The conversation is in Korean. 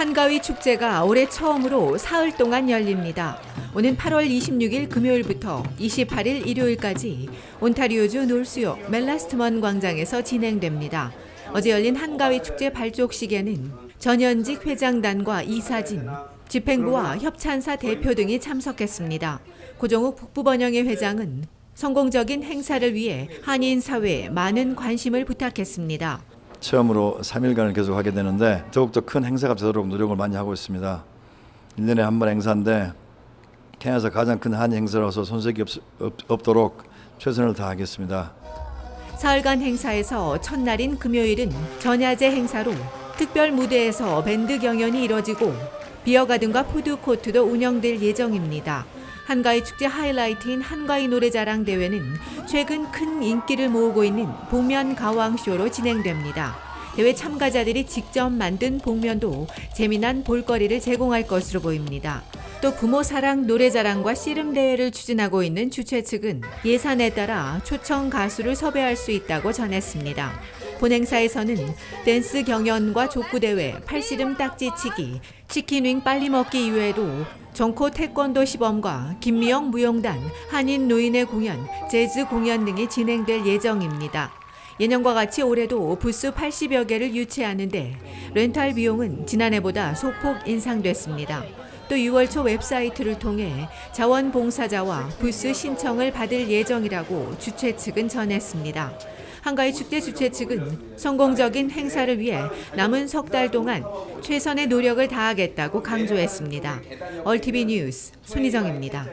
한가위 축제가 올해 처음으로 사흘 동안 열립니다. 오는 8월 26일 금요일부터 28일 일요일까지 온타리오주 놀수욕 멜라스트먼 광장에서 진행됩니다. 어제 열린 한가위 축제 발족식에는 전현직 회장단과 이사진, 집행부와 협찬사 대표 등이 참석했습니다. 고종욱 북부번영회 회장은 성공적인 행사를 위해 한인 사회에 많은 관심을 부탁했습니다. 처음으로 3일간을 계속 하게 되는데 더욱더 큰 행사가 되도록 노력을 많이 하고 있습니다. 1년에 한 번 행사인데 케냐에서 가장 큰 한인 행사로서 손색이 없, 없, 없도록 최선을 다하겠습니다. 사흘간 행사에서 첫날인 금요일은 전야제 행사로 특별 무대에서 밴드 경연이 이뤄지고 비어가든과 푸드코트도 운영될 예정입니다. 한가위 축제 하이라이트인 한가위 노래자랑 대회는 최근 큰 인기를 모으고 있는 복면 가왕쇼로 진행됩니다. 대회 참가자들이 직접 만든 복면도 재미난 볼거리를 제공할 것으로 보입니다. 또 부모 사랑 노래자랑과 씨름 대회를 추진하고 있는 주최 측은 예산에 따라 초청 가수를 섭외할 수 있다고 전했습니다. 본 행사에서는 댄스 경연과 족구 대회, 팔씨름 딱지치기, 치킨윙 빨리 먹기 이외에도 정코 태권도 시범과 김미영 무용단, 한인 노인의 공연, 재즈 공연 등이 진행될 예정입니다. 예년과 같이 올해도 부스 80여 개를 유치하는데 렌탈 비용은 지난해보다 소폭 인상됐습니다. 또 6월 초 웹사이트를 통해 자원봉사자와 부스 신청을 받을 예정이라고 주최 측은 전했습니다. 한가위 축제 주최 측은 성공적인 행사를 위해 남은 석 달 동안 최선의 노력을 다하겠다고 강조했습니다. 얼티비 뉴스 손희정입니다.